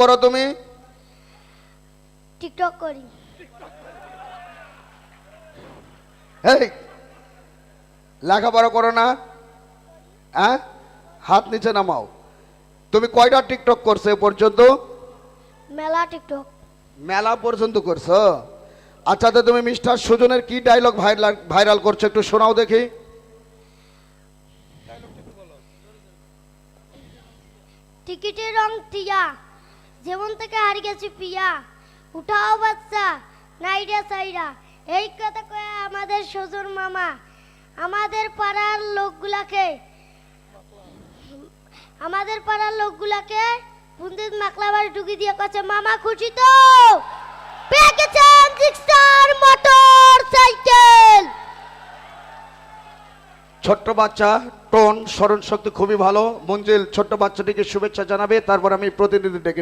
করো তুমি? টিকটক করি। এই লেখাপড়া করো না। হ্যাঁ? হাত নিচে নামাও। তুমি কয়টা টিকটক করছ এ পর্যন্ত? মেলা টিকটক। মেলা পর্যন্ত করছ? আচ্ছা তো তুমি মিস্টার সুজনের কি ডায়লগ ভাইরাল ভাইরাল করছ একটু শোনাও দেখি। টিকিটের রং টিয়া। যেমন থেকে হারিয়ে গেছি পিয়া। উঠাও বাচ্চা নাইরা সাইরা। এই কথা কয়ে আমাদের সজর মামা, আমাদের পাড়ার লোকগুলাকে, আমাদের পাড়ার লোকগুলাকে পুন্দিত মাকলাবার ঢুকি দিয়ে কাছে মামা খুশি তো? পেয়ে মোটর সাইকেল ছোট্ট বাচ্চা, টোন স্মরণ শক্তি খুবই ভালো। মঞ্জিল, ছোট্ট বাচ্চাটিকে শুভেচ্ছা জানাবে, তারপর আমি প্রতিনিধি ডেকে।